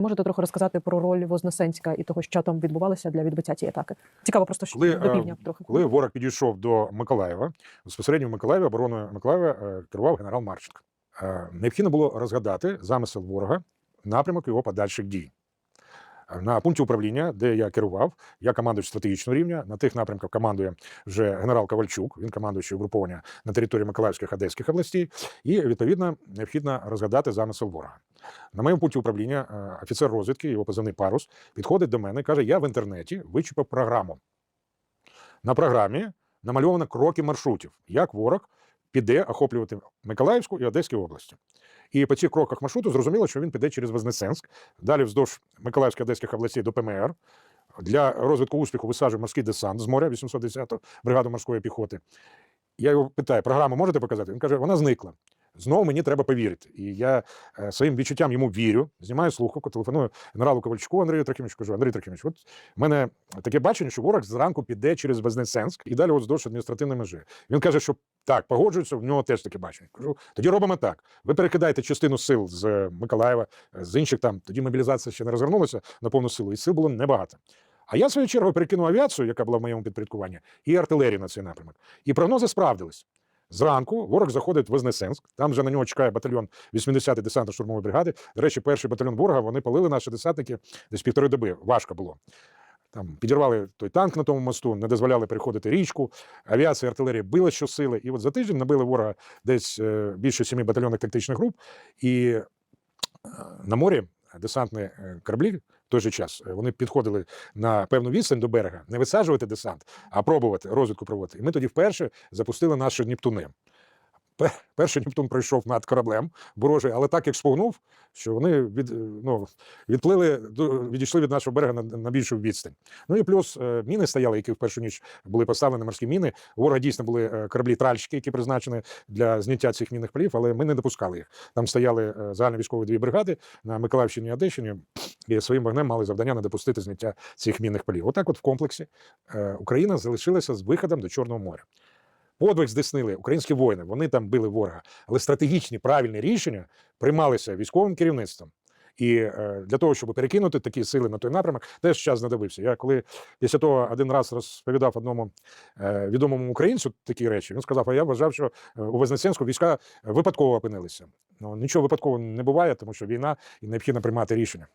Можете трохи розказати про роль Вознесенська і того, що там відбувалося для відбиття цієї атаки? Цікаво, просто що Коли, до е, півдня трохи. Коли ворог підійшов до Миколаєва, безпосередньо в Миколаєві обороною Миколаєва е, керував генерал Марченко. Е, Необхідно було розгадати замисел ворога, напрямок його подальших дій. На пункті управління, де я керував, я командуючий стратегічного рівня. На тих напрямках командує вже генерал Ковальчук, він командуючий угруповання на території Миколаївських Одеських областей. І відповідно необхідно розгадати замисел ворога. На моєму пункті управління е, офіцер розвідки, його позивний парус, підходить до мене і каже: Я в інтернеті вичіпав програму. На програмі намальовано кроки маршрутів, як ворог піде охоплювати Миколаївську і Одеську області. І по цих кроках маршруту зрозуміло, що він піде через Вознесенськ, далі вздовж Миколаївської Одеських областей до ПМР. Для розвитку успіху висаджує морський десант з моря 810-ту бригаду морської піхоти. Я його питаю, програму можете показати? Він каже, вона зникла. Знову мені треба повірити. І я е, своїм відчуттям йому вірю, знімаю слухавку, телефоную генералу Ковальчуку Андрію Трохимовичу, кажу, Андрій Трохимович, от в мене таке бачення, що ворог зранку піде через Вознесенськ і далі вздовж адміністративної межі. Він каже, що так, погоджується, в нього теж таке бачення. Кажу, тоді робимо так. Ви перекидаєте частину сил з е, Миколаєва, е, з інших там, тоді мобілізація ще не розгорнулася на повну силу, і сил було небагато. А я, в свою чергу, перекинув авіацію, яка була в моєму підпорядкуванні, і артилерію на цей напрямок. І прогнози справдились. Зранку ворог заходить в Вознесенськ, там вже на нього чекає батальйон 80-ї десантно-штурмової бригади. До речі, перший батальйон ворога вони палили наші десантники десь півтори доби. Важко було. Там підірвали той танк на тому мосту, не дозволяли переходити річку. Авіація, артилерія била щосили. І от за тиждень набили ворога десь е, більше семи батальйонних тактичних груп. І е, на морі десантні е, кораблі в той же час е, вони підходили на певну відстань до берега, не висаджувати десант, а пробувати розвідку проводити. І ми тоді вперше запустили наші Нептуни. Пе- Перший Нептун пройшов над кораблем ворожий, але так як шпугнув, що вони від, е, ну, відплили, відійшли від нашого берега на, на більшу відстань. Ну і плюс е, міни стояли, які в першу ніч були поставлені морські міни. Ворога дійсно були е, кораблі-тральщики, які призначені для зняття цих мінних полів, але ми не допускали їх. Там стояли загальновійськові дві бригади на Миколаївщині і Одещині, і своїм вогнем мали завдання не допустити зняття цих мінних полів. Отак, от в комплексі Україна залишилася з виходом до Чорного моря. Подвиг здійснили українські воїни, вони там били ворога, але стратегічні правильні рішення приймалися військовим керівництвом. І е, для того, щоб перекинути такі сили на той напрямок, теж час знадобився. Я коли після того один раз розповідав одному е, відомому українцю такі речі, він сказав: а я вважав, що е, у Вознесенську війська випадково опинилися. Ну нічого випадково не буває, тому що війна і необхідно приймати рішення.